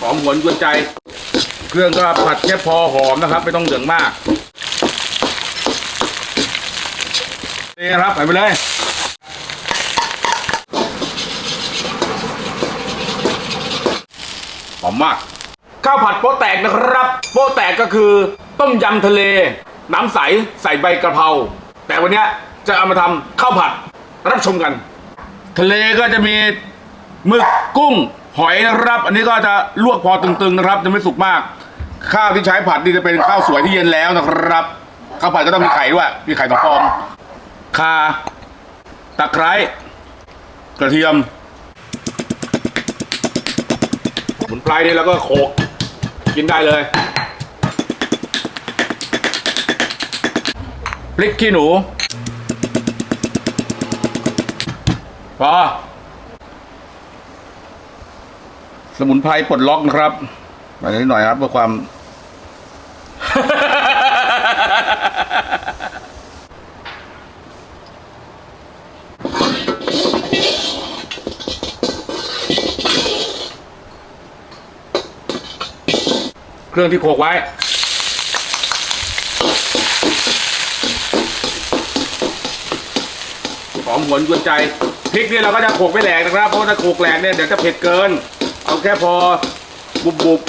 หอมหวนกวนใจ เครื่องก็ผัดแค่พอหอมนะครับ ไม่ต้องเหลืองมากนี่ครับใส่ไปเลยหอมมาก ข้าวผัดโป๊ะแตกนะครับ โป๊ะแตกก็คือต้มยำทะเล น้ำใสใส่ใบกระเพราแต่วันนี้จะเอามาทำข้าวผัดรับชมกัน ทะเลก็จะมีหมึกกุ้ง หอยนะครับ อันนี้ก็จะลวกพอตึงๆนะครับ จะไม่สุกมาก ข้าวที่ใช้ผัดนี่จะเป็นข้าวสวยที่เย็นแล้วนะครับ ข้าวผัดก็ต้องมีไข่ด้วยมีไข่ต่อฟองข่าตะไคร้กระเทียมสมุนไพรนี่แล้วก็โขกกินได้เลยพริกขี้หนูพอ สมุนไพรปลดล็อกนะครับมานิดหน่อยครับเพื่อความ เครื่องที่โขกไว้หอมหวนกวนใจพริกนี่เราก็จะโขกไม่แหลกนะครับ เพราะถ้าโขกแหลกเนี่ยเดี๋ยวจะเผ็ดเกิน เอาแค่พอบุบบุบ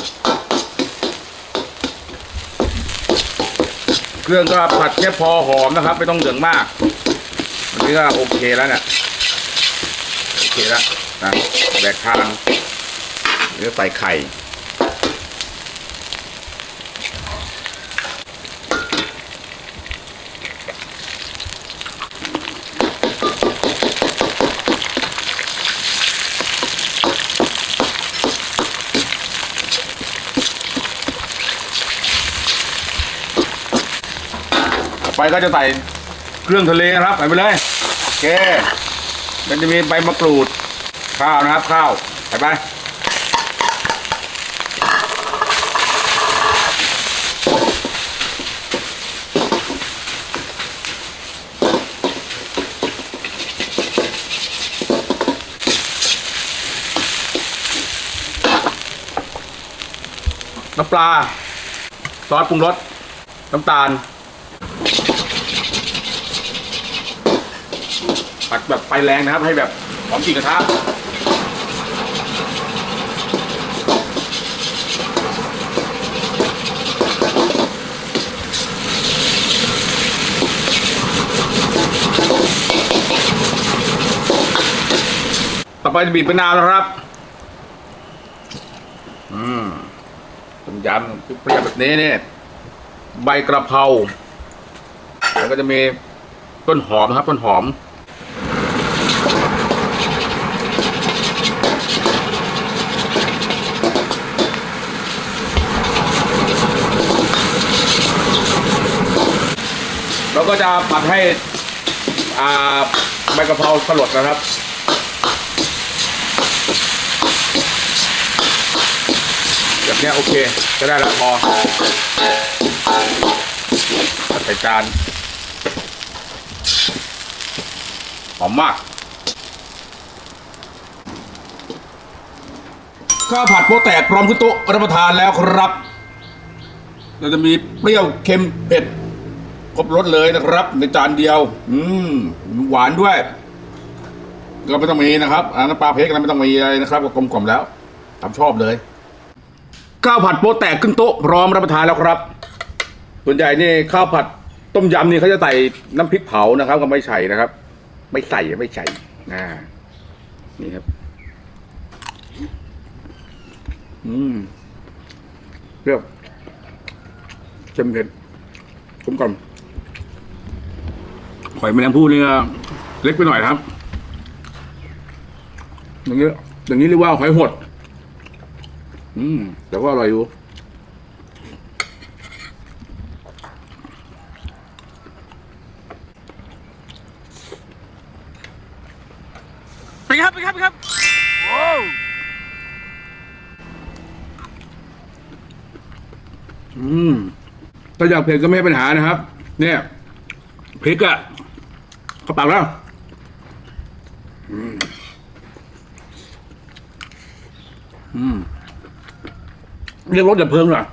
เครื่องก็ผัดแค่พอหอมนะครับ ไม่ต้องเหลืองมากอันนี้ก็โอเคแล้วเนี่ยโอเคแล้วนะแบกทางเดี๋ยวใส่ไข่ ไปก็จะใส่เครื่องทะเลนะครับใส่ไปเลยโอเคมันจะมีใบมะกรูดข้าวนะครับ ข้าวใส่ไปน้ำปลา ซอสปรุงรส น้ำตาล ผัดแบบไฟแรงนะครับ ให้แบบหอมกลิ่นกระทะต่อไปจะบีบมะนาวนะครับ อืมต้มยำเปรี้ยวแบบนี้เนี่ยใบกระเพรา แล้วก็จะมีต้นหอมนะครับ ต้นหอม เราก็จะผัดให้อ่าใบกะเพราสลดนะครับ แบบนี้โอเคก็ได้แล้วพอใส่จานหอมมาก ข้าวผัดโป๊ะแตกพร้อมขึ้นโต๊ะรับประทานแล้วครับ เราจะมีเปรี้ยวเค็มเผ็ด รบรสเลยนะครับ ในจานเดียว อืมหวานด้วยก็ไม่ต้องมีนะครับอ่าน้ำปลาเพกอะไรไม่ต้องมีอะไรนะครับก็กลมกล่อมแล้วตามชอบเลยข้าวผัดโป๊ะแตกขึ้นโต๊ะพร้อมรับประทานแล้วครับ ส่วนใหญ่นี่ข้าวผัดต้มยำนี่เขาจะใส่น้ำพริกเผานะครับ ก็ไม่ใส่นะครับ ไม่ใส่ไม่ใส่อ่านี่ครับ อืมเรียวเค็มเผ็ดกลมกล่อม หอยแมลงภู่นี่ก็เล็กไปหน่อยนะครับ อย่างนี้อย่างนี้เรียกว่าหอยหด อืมแต่ก็อร่อยอยู่ไปครับไปครับไปครับโอ้อืมถ้าอยากเผ็ดก็ไม่ให้ปัญหานะครับ เนี่ยพริกอะ เข้าปากแล้วอืมอืมเรียกรถดับเพลิงหน่อย